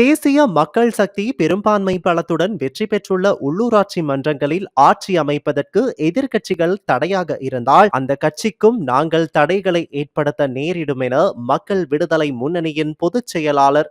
தேசிய மக்கள் சக்தி பெரும்பான்மை பலத்துடன் வெற்றி பெற்றுள்ள உள்ளூராட்சி மன்றங்களில் ஆட்சி அமைப்பதற்கு எதிர்க்கட்சிகள் தடையாக இருந்தால் அந்த கட்சிக்கும் நாங்கள் தடைகளை ஏற்படுத்த நேரிடும் என மக்கள் விடுதலை முன்னணியின் பொதுச் செயலாளர்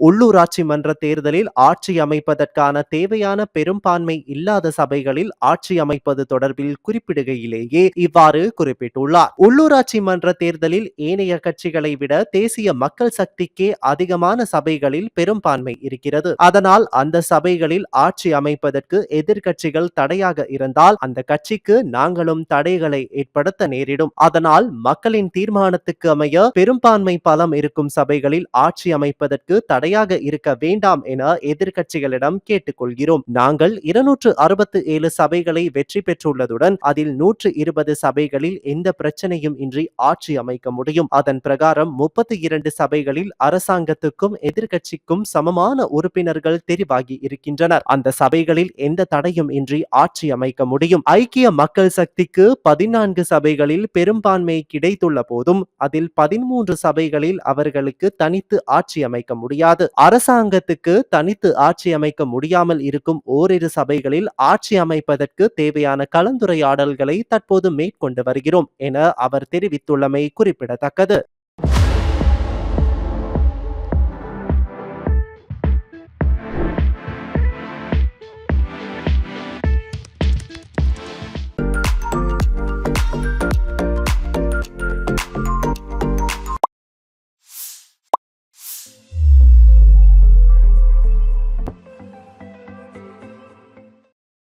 உள்ளூராட்சி மன்ற தேர்தலில் ஆட்சி அமைப்பதற்கான தேவையான பெரும்பான்மை இல்லாத சபைகளில் ஆட்சி அமைப்பது தொடர்பில் குறிப்பிடுகையிலேயே இவ்வாறு குறிப்பிட்டுள்ளார். உள்ளூராட்சி மன்ற தேர்தலில் ஏனைய கட்சிகளை விட தேசிய மக்கள் சக்திக்கே அதிகமான சபைகளில் பெரும்பான்மை இருக்கிறது. அதனால் அந்த சபைகளில் ஆட்சி அமைப்பதற்கு எதிர்க்கட்சிகள் தடையாக இருந்தால் அந்த கட்சிக்கு நாங்களும் தடைகளை ஏற்படுத்த நேரிடும். அதனால் மக்களின் தீர்மானத்துக்கு அமைய பெரும்பான்மை பலம் இருக்கும் சபைகளில் ஆட்சி அமைப்பதற்கு தடை தடையாக இருக்க வேண்டாம் என எதிர்க்கட்சிகளிடம் கேட்டுக்கொள்கிறோம். நாங்கள் இருநூற்று அறுபத்து ஏழு சபைகளை வெற்றி பெற்றுள்ளதுடன் அதில் நூற்று இருபது சபைகளில் எந்த பிரச்சனையும் இன்றி ஆட்சி அமைக்க முடியும். அதன் பிரகாரம் முப்பத்தி இரண்டு சபைகளில் அரசாங்கத்துக்கும் எதிர்க்கட்சிக்கும் சமமான உறுப்பினர்கள் தெரிவாகி இருக்கின்றனர். அந்த சபைகளில் எந்த தடையும் இன்றி ஆட்சி அமைக்க முடியும். ஐக்கிய மக்கள் சக்திக்கு பதினான்கு சபைகளில் பெரும்பான்மை கிடைத்துள்ள போதும் அதில் பதிமூன்று சபைகளில் அவர்களுக்கு தனித்து ஆட்சி அமைக்க முடியாது. முடியாது அரசாங்கத்துக்கு தனித்து ஆட்சி அமைக்க முடியாமல் இருக்கும் ஓரிரு சபைகளில் ஆட்சி அமைப்பதற்கு தேவையான கலந்துரையாடல்களை தற்போது மேற்கொண்டு வருகிறோம் என அவர் தெரிவித்துள்ளமை குறிப்பிடத்தக்கது.